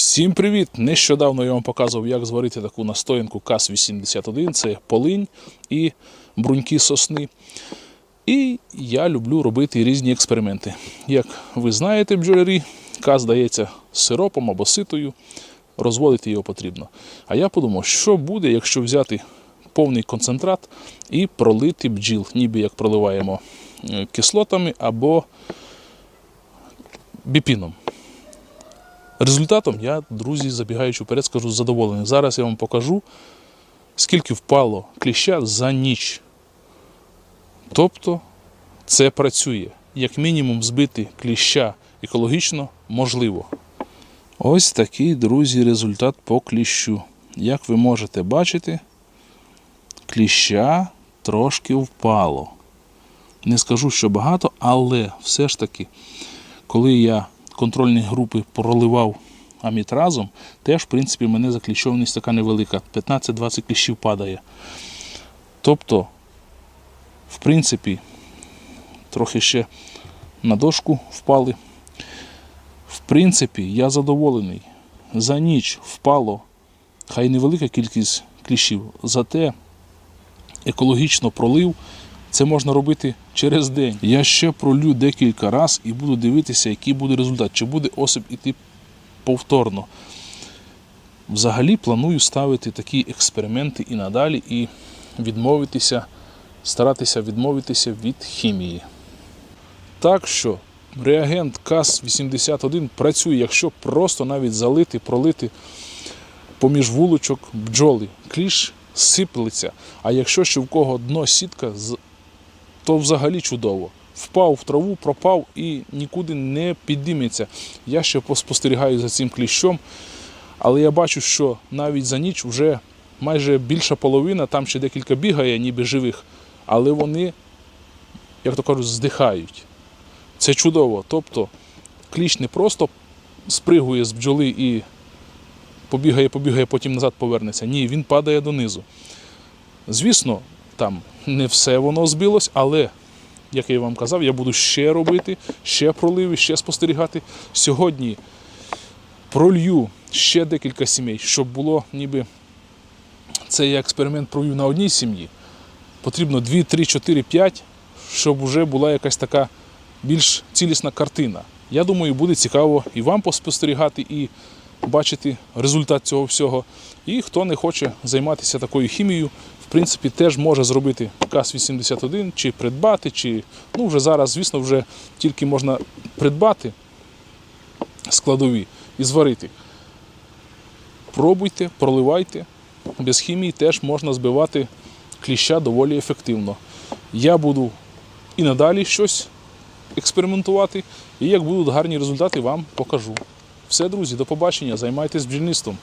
Всім привіт! Нещодавно я вам показував, як зварити таку настоянку КАС-81. Це полинь і бруньки сосни. І я люблю робити різні експерименти. Як ви знаєте, бджолярі, кас дається сиропом або ситою, розводити його потрібно. А я подумав, що буде, якщо взяти повний концентрат і пролити бджіл, ніби як проливаємо е, кислотами або біпіном. Результатом я, друзі, забігаючи вперед, скажу задоволений. Зараз я вам покажу, скільки впало кліща за ніч. Тобто це працює. Як мінімум збити кліща екологічно можливо. Ось такий, друзі, результат по кліщу. Як ви можете бачити, кліща трошки впало. Не скажу, що багато, але все ж таки, коли я контрольні групи проливав амітразом, теж, в принципі, в мене закліщованість така невелика. 15-20 кліщів падає. Тобто, в принципі, трохи ще на дошку впали. В принципі, я задоволений. За ніч впало, хай невелика кількість кліщів, зате екологічно пролив. Це можна робити через день. Я ще пролю декілька разів і буду дивитися, який буде результат. Чи буде осип іти повторно. Взагалі планую ставити такі експерименти і надалі, і відмовитися, старатися відмовитися від хімії. Так що реагент КАС-81 працює, якщо просто навіть залити, пролити поміж вулочок бджоли. Кліш сиплеться. А якщо ще в кого дно сітка, то взагалі чудово. Впав в траву, пропав і нікуди не підніметься. Я ще поспостерігаю за цим кліщом, але я бачу, що навіть за ніч вже майже більша половина, там ще декілька бігає, ніби живих, але вони, як то кажуть, здихають. Це чудово. Тобто кліщ не просто спригує з бджоли і побігає, побігає, потім назад повернеться. Ні, він падає донизу. Звісно, там не все воно збилось, але, як я вам казав, я буду ще робити, ще проливи, ще спостерігати. Сьогодні пролью ще декілька сімей, щоб було ніби цей експеримент провів на одній сім'ї. Потрібно 2, 3, 4, 5, щоб вже була якась така більш цілісна картина. Я думаю, буде цікаво і вам поспостерігати, і бачити результат цього всього. І хто не хоче займатися такою хімією, в принципі, теж може зробити КАС-81 чи придбати, чи ну вже зараз, звісно, вже тільки можна придбати складові і зварити. Пробуйте, проливайте. Без хімії теж можна збивати кліща доволі ефективно. Я буду і надалі щось експериментувати, і як будуть гарні результати, вам покажу. Все, друзі, до побачення. Займайтесь бджільництвом.